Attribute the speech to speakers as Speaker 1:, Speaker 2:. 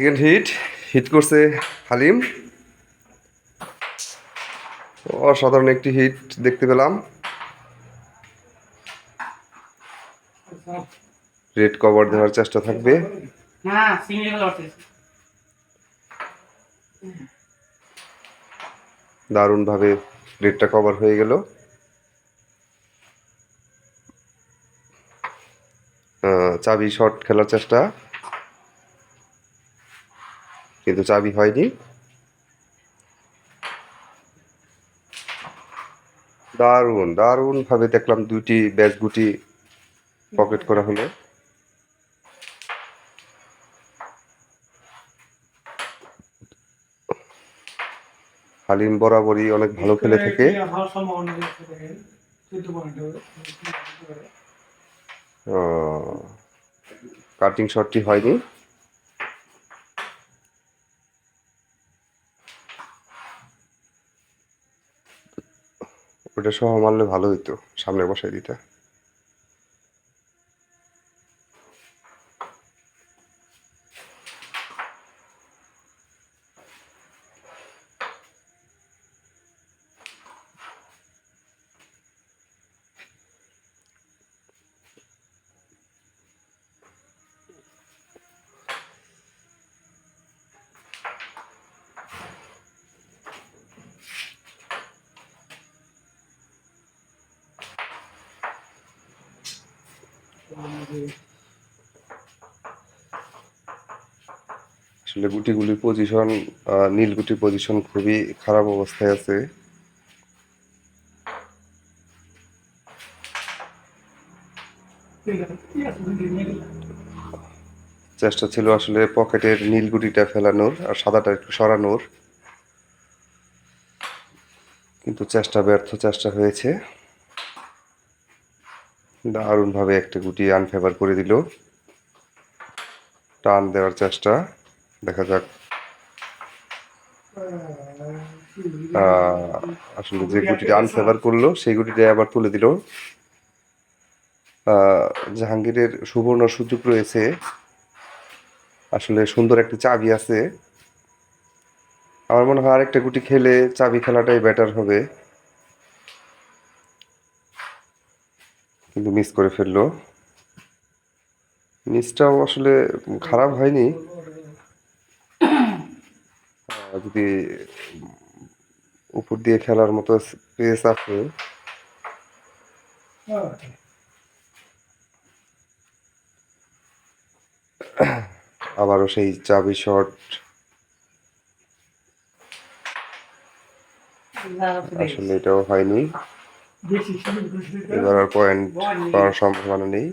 Speaker 1: Second hit hit করছে হালিম। অসাধারণ একটি হিট দেখতে পেলাম। রেড কভার দেওয়ার চেষ্টা থাকবে। দারুণভাবে রেডটা কভার হয়ে গেল। চাবি শট খেলার চেষ্টা। কিন্তু চাবি হয়নি। দারুণ দারুণ ভাবে দেখলাম দুটি ব্যাচ গুটি পকেট করা হলো। হালিম বরাবরই অনেক ভালো খেলে থাকে। কাটিং শটটি হয়নি। ওটা সহ মারলে ভালো হইতো সামনে বসাই দিতে। আসলে গুটিগুলির পজিশন নীল গুটির পজিশন খুবই খারাপ অবস্থায় আছে। চেষ্টা ছিল আসলে পকেটের নীল গুটিটা ফেলানোর আর সাদাটা একটু সরানোর। কিন্তু চেষ্টা ব্যর্থ চেষ্টা হয়েছে। দারুণভাবে একটা গুটি আনফেভার করে দিল। টান দেওয়ার চেষ্টা, দেখা যাক। আসলে যে গুটিটা আনফেভার করল, সেই গুটিটা আবার তুলে দিল। জাহাঙ্গীরের সুবর্ণ সুযোগ রয়েছে। আসলে সুন্দর একটা চাবি আছে। আমার মনে হয় আরেকটা গুটি খেলে চাবি খেলাটাই বেটার হবে। কিন্তু মিস করে ফেলল। মিসটাও আসলে খারাপ হয়নি। যদি উপর দিয়ে খেলার মতো স্পেস আছে। আবারও সেই চাবি শট আসলে এটাও হয়নি। এবার আর পয়েন্ট পাওয়ার সম্ভাবনা নেই